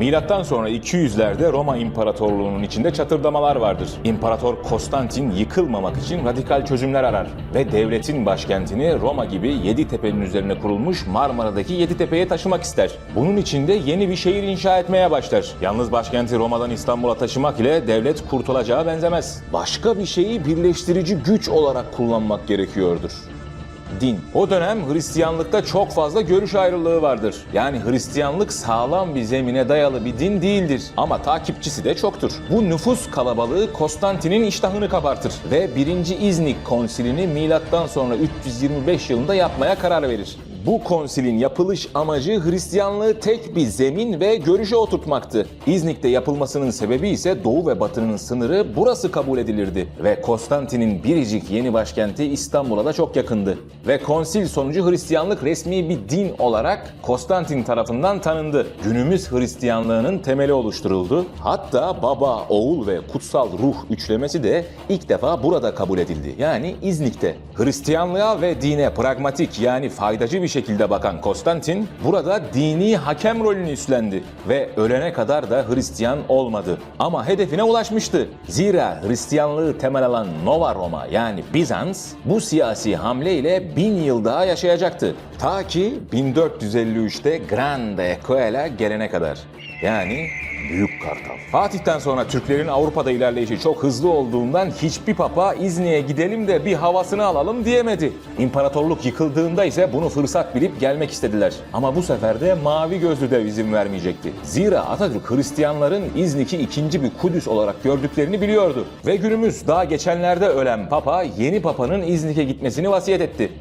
Milattan sonra 200'lerde Roma İmparatorluğu'nun içinde çatırdamalar vardır. İmparator Konstantin yıkılmamak için radikal çözümler arar ve devletin başkentini Roma gibi yedi tepenin üzerine kurulmuş Marmara'daki yedi tepeye taşımak ister. Bunun için de yeni bir şehir inşa etmeye başlar. Yalnız başkenti Roma'dan İstanbul'a taşımak ile devlet kurtulacağı benzemez. Başka bir şeyi birleştirici güç olarak kullanmak gerekiyordur din. O dönem Hristiyanlıkta çok fazla görüş ayrılığı vardır. Yani Hristiyanlık sağlam bir zemine dayalı bir din değildir ama takipçisi de çoktur. Bu nüfus kalabalığı Konstantin'in iştahını kabartır ve 1. İznik konsilini milattan sonra 325 yılında yapmaya karar verir. Bu konsilin yapılış amacı Hristiyanlığı tek bir zemin ve görüşe oturtmaktı. İznik'te yapılmasının sebebi ise Doğu ve Batı'nın sınırı burası kabul edilirdi ve Konstantin'in biricik yeni başkenti İstanbul'a da çok yakındı. Ve konsil sonucu Hristiyanlık resmi bir din olarak Konstantin tarafından tanındı. Günümüz Hristiyanlığının temeli oluşturuldu. Hatta baba, oğul ve kutsal ruh üçlemesi de ilk defa burada kabul edildi. Yani İznik'te. Hristiyanlığa ve dine pragmatik yani faydacı bir şekilde bakan Konstantin burada dini hakem rolünü üstlendi ve ölene kadar da Hristiyan olmadı. Ama hedefine ulaşmıştı. Zira Hristiyanlığı temel alan Nova Roma yani Bizans bu siyasi hamle ile bin yıl daha yaşayacaktı. Ta ki 1453'te Grande Coel'a gelene kadar. Yani Büyük Kartal. Fatih'ten sonra Türklerin Avrupa'da ilerleyişi çok hızlı olduğundan hiçbir papa İzni'ye gidelim de bir havasını alalım diyemedi. İmparatorluk yıkıldığında ise bunu fırsat bilip gelmek istediler. Ama bu sefer de mavi gözlü dev izin vermeyecekti. Zira Atatürk Hristiyanların İznik'i ikinci bir Kudüs olarak gördüklerini biliyordu. Ve günümüz daha geçenlerde ölen papa yeni papanın İznik'e gitmesini vasiyet etti.